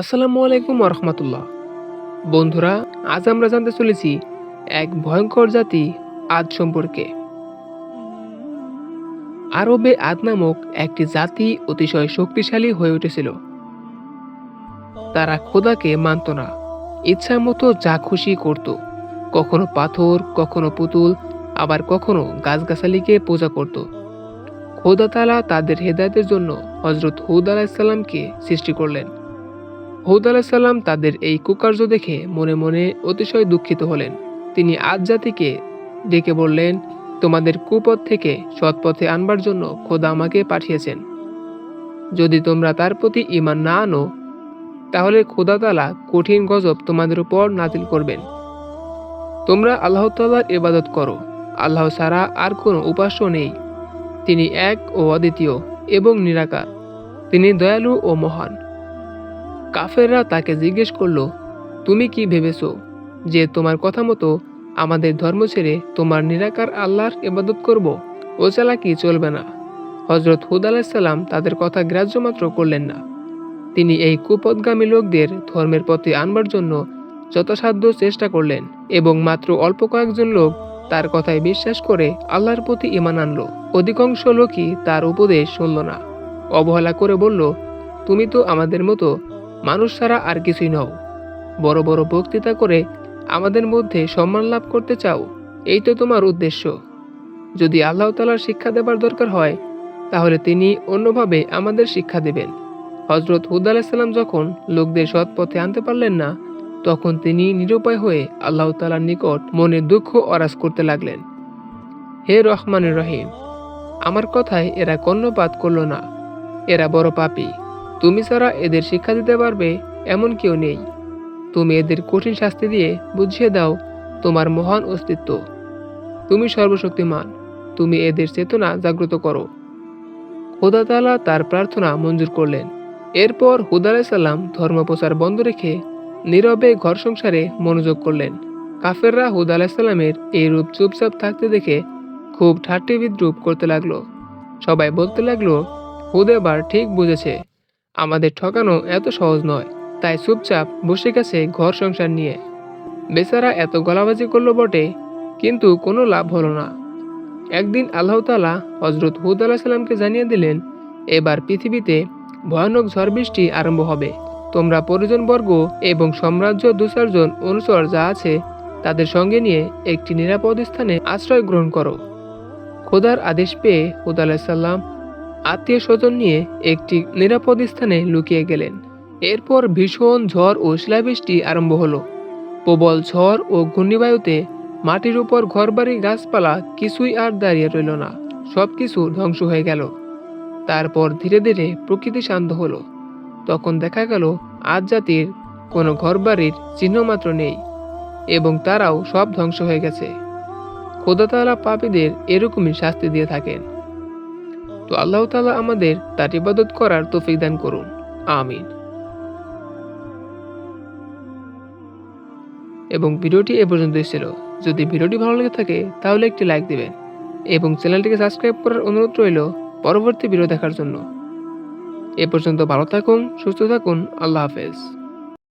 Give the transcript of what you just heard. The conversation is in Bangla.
আসসালামু আলাইকুম রহমতুল্লাহ বন্ধুরা, আজ আমরা জানতে চলেছি এক ভয়ঙ্কর জাতি আদ সম্পর্কে। আরবে আদ নামক একটি জাতি অতিশয় শক্তিশালী হয়ে উঠেছিল। তারা খোদাকে মানত না ইচ্ছা মতো যা খুশি করত। কখনো পাথর, কখনো পুতুল, আবার কখনো গাছগাছালিকে পূজা করত। খোদা তালা তাদের হেদায়তের জন্য হজরত হুদ আলাহিসাল্লামকে সৃষ্টি করলেন। হুদ আলাহিসাল্লাম তাদের এই কুকার্য দেখে মনে মনে অতিশয় দুঃখিত হলেন। তিনি আজ জাতিকে ডেকে বললেন, তোমাদের কুপথ থেকে সৎপথে আনবার জন্য খোদা আমাকে পাঠিয়েছেন। যদি তোমরা তার প্রতি ইমান না আনো, তাহলে খোদা তালা কঠিন গজব তোমাদের উপর নাজিল করবেন। তোমরা আল্লাহ তাল্লাহর ইবাদত করো। আল্লাহ ছাড়া আর কোনো উপাস্য নেই। তিনি এক ও অদ্বিতীয় এবং নিরাকার। তিনি দয়ালু ও মহান। কাফেররা তাকে জিজ্ঞেস করল, তুমি কি ভেবেছো যে তোমার কথা মতো আমাদের ধর্ম ছেড়ে তোমার নিরাকার আল্লাহর ইবাদত করব? ও চালাকি চলবে না? হজরত হুদ আলাহিসাল্লাম তাদের কথা গ্রাহ্য মাত্র করলেন না। তিনি এই কুপদগামী লোকদের ধর্মের পথে আনবার জন্য যথাসাধ্য চেষ্টা করলেন এবং মাত্র অল্প কয়েকজন লোক তার কথায় বিশ্বাস করে আল্লাহর প্রতি ইমান আনল। অধিকাংশ লোকই তার উপদেশ শুনল না। অবহেলা করে বলল, তুমি তো আমাদের মতো মানুষ ছাড়া আর কিছুই নও। বড় বড় বক্তৃতা করে আমাদের মধ্যে সম্মান লাভ করতে চাও, এই তো তোমার উদ্দেশ্য। যদি আল্লাহ তালার শিক্ষা দেবার দরকার হয়, তাহলে তিনি অন্যভাবে আমাদের শিক্ষা দেবেন। হজরত হুদ আলাহিসাল্লাম যখন লোকদের সৎ পথে আনতে পারলেন না, তখন তিনি নিরুপায় হয়ে আল্লাহ তালার নিকট মনে দুঃখ অরাজ করতে লাগলেন। হে রহমানুর রহিম, আমার কথায় এরা কর্ণপাত করল না, এরা বড় পাপী। তুমি ছাড়া এদের শিক্ষা দিতে পারবে এমন কেউ নেই। তুমি এদের কঠিন শাস্তি দিয়ে বুঝিয়ে দাও তোমার মহান অস্তিত্ব। তুমি সর্বশক্তিমান, তুমি এদের চেতনা জাগ্রত করো। খোদা তালা তার প্রার্থনা মঞ্জুর করলেন। এরপর হুদ আলাইসাল্লাম ধর্মপ্রচার বন্ধ রেখে নীরবে ঘর সংসারে মনোযোগ করলেন। কাফেররা হুদ আলাহিসাল্লামের এই রূপ চুপচাপ থাকতে দেখে খুব ঠাট্টি বিদ্রুপ করতে লাগল। সবাই বলতে লাগল, হুদ এবার ঠিক বুঝেছে। আমাদের ঠকানো এত সহজ নয়। তাই চুপচাপ বসে গেছে ঘর সংসার নিয়ে। বেচারা এত গলাবাজি করল বটে, কিন্তু কোনো লাভ হলো না। একদিন আল্লাহ তালা হজরত হুদ আলাহ সাল্লামকে জানিয়ে দিলেন, এবার পৃথিবীতে ভয়ানক ঝড় বৃষ্টি আরম্ভ হবে। তোমরা পরিজনবর্গ এবং সাম্রাজ্য দু চারজন অনুচর যা আছে, তাদের সঙ্গে নিয়ে একটি নিরাপদ স্থানে আশ্রয় গ্রহণ করো। খোদার আদেশ পেয়ে হুদ আলাহিসাল্লাম আত্মীয় স্বজন নিয়ে একটি নিরাপদ স্থানে লুকিয়ে গেলেন। এরপর ভীষণ ঝড় ও শিলাবৃষ্টি আরম্ভ হলো। প্রবল ঝড় ও ঘূর্ণিবায়ুতে মাটির উপর ঘরবাড়ি গাছপালা কিছুই আর দাঁড়িয়ে রইল না। সবকিছু ধ্বংস হয়ে গেল। তারপর ধীরে ধীরে প্রকৃতি শান্ত হলো। তখন দেখা গেল আজ জাতির কোনো ঘরবাড়ির চিহ্ন মাত্র নেই এবং তারাও সব ধ্বংস হয়ে গেছে। খোদাতালা পাপীদের এরকমই শাস্তি দিয়ে থাকেন। তো আল্লাহ তালা আমাদের তার ইবাদত করার তৌফিক দান করুন। আমিন। এবং ভিডিওটি এ পর্যন্তই ছিল যদি ভিডিওটি ভালো লেগে থাকে, তাহলে একটি লাইক দিবেন এবং চ্যানেলটিকে সাবস্ক্রাইব করার অনুরোধ রইল পরবর্তী ভিডিও দেখার জন্য। এ পর্যন্ত ভালো থাকুন, সুস্থ থাকুন, আল্লাহ হাফেজ।